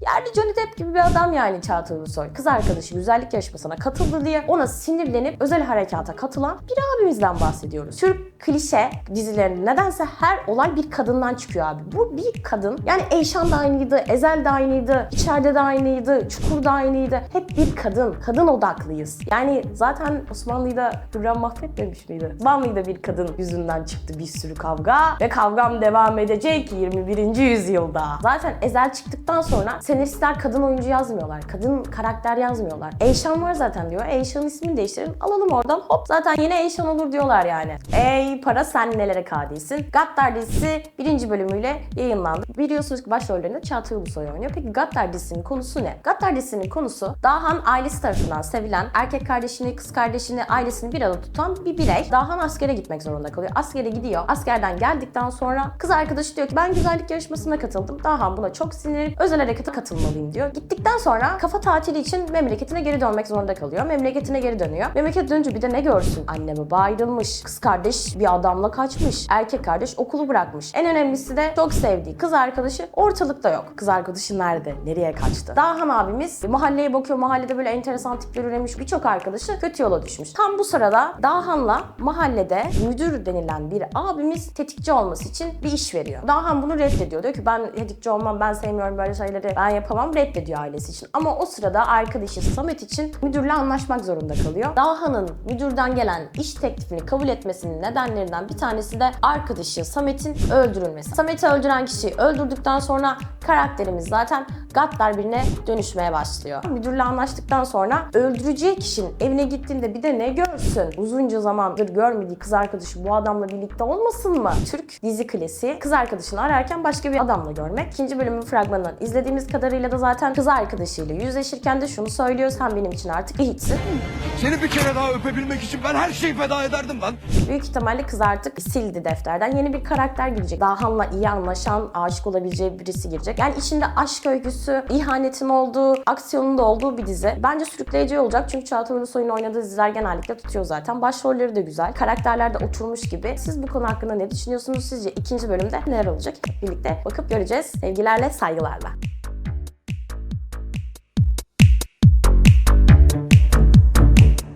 Yerli Johnny Depp gibi bir adam yani Çağatay Ulusoy. Kız arkadaşı güzellik yarışmasına katıldı diye ona sinirlenip özel harekata katılan bir abimizden bahsediyoruz. Türk klişe dizilerinde nedense her olay bir kadından çıkıyor abi. Bu bir kadın. Yani Eyşan da aynıydı, Ezel de aynıydı, İçeride de aynıydı, Çukur da aynıydı. Hep bir kadın. Kadın odaklıyız. Yani zaten Osmanlı'yı da Hürrem mahvetmemiş miydi? Osmanlı'yı da bir kadın yüzünden çıktı bir sürü kavga ve kavgam devam edecek 21. yüzyılda. Zaten Ezel çıktıktan sonra senaristler kadın oyuncu yazmıyorlar. Kadın karakter yazmıyorlar. Eyşan var zaten diyor. Eyşan'ın ismini değiştirelim. Alalım oradan. Hop zaten yine Eyşan olur diyorlar yani. Ey para sen nelere kadirsin. Gaddar dizisi birinci bölümüyle yayınlandı. Biliyorsunuz ki başrollerinde Çağatay Ulusoy oynuyor. Peki Gaddar dizisinin konusu ne? Gaddar dizisinin konusu Dahan ailesi tarafından sevilen, erkek kardeşini, kız kardeşini, ailesini bir arada tutan bir birey. Dahan askere gitmek zorunda kalıyor. Askere gidiyor. Askerden geldikten sonra kız arkadaşı diyor ki ben güzellik yarışmasına katıldım. Dahan buna çok sinirli. Özel harekete katılmalıyım diyor. Gittikten sonra kafa tatili için memleketine geri dönmek zorunda kalıyor. Memleketine geri dönüyor. Memleket dönünce bir de ne görsün? Anne baba ayrılmış. Kız kardeş bir adamla kaçmış. Erkek kardeş okulu bırakmış. En önemlisi de çok sevdiği kız arkadaşı ortalıkta yok. Kız arkadaşı nerede? Nereye kaçtı? Dahan abimiz mahalleye bakıyor. Mahallede böyle enteresan tipler üremiş. Birçok arkadaşı kötü yola düşmüş. Tam bu sırada Dahan'la mahallede müdür denilen bir abimiz tetikçi olması için bir iş veriyor. Dahan bunu reddediyor. Diyor ki ben tetikçi olmam, ben sevmiyorum böyle şeyleri, ben yapamam. Reddediyor ailesi için. Ama o sırada arkadaşı Samet için müdürle anlaşmak zorunda kalıyor. Dahan'ın müdürden gelen iş teklifini kabul etmesinin nedenlerinden bir tanesi de arkadaşı Samet'in öldürülmesi. Samet'i öldüren kişiyi öldürdükten sonra karakterimiz zaten gaddar birine dönüşmeye başlıyor. Müdürle anlaştıktan sonra öldüreceği kişinin evine gittiğinde bir de ne görsün? Uzunca zamandır görmediği kız arkadaşı bu adamla birlikte olmasın mı? Türk dizi klasiği kız arkadaşını ararken başka bir adamla görmek. İkinci bölümün fragmanından izlediğimiz kadarıyla da zaten kız arkadaşıyla yüzleşirken de şunu söylüyor. Sen benim için artık bir hiçsin. Seni bir kere daha öpebilmek için ben her şeyi feda ederdim lan. Büyük ihtimalle kız artık sildi defterden. Yeni bir karakter girecek. Dahan'la iyi anlaşan, aşık olabileceği birisi girecek. Yani içinde aşk öyküsü, ihanetin olduğu, aksiyonun da olduğu bir dizi. Bence sürükleyici olacak çünkü Çağatay Ulusoy'un oynadığı diziler genellikle tutuyor zaten. Başrolleri de güzel. Karakterler de oturmuş gibi. Siz bu konu hakkında ne düşünüyorsunuz? Sizce ikinci bölümde neler olacak? Hep birlikte bakıp göreceğiz. Sevgilerle, saygılarla.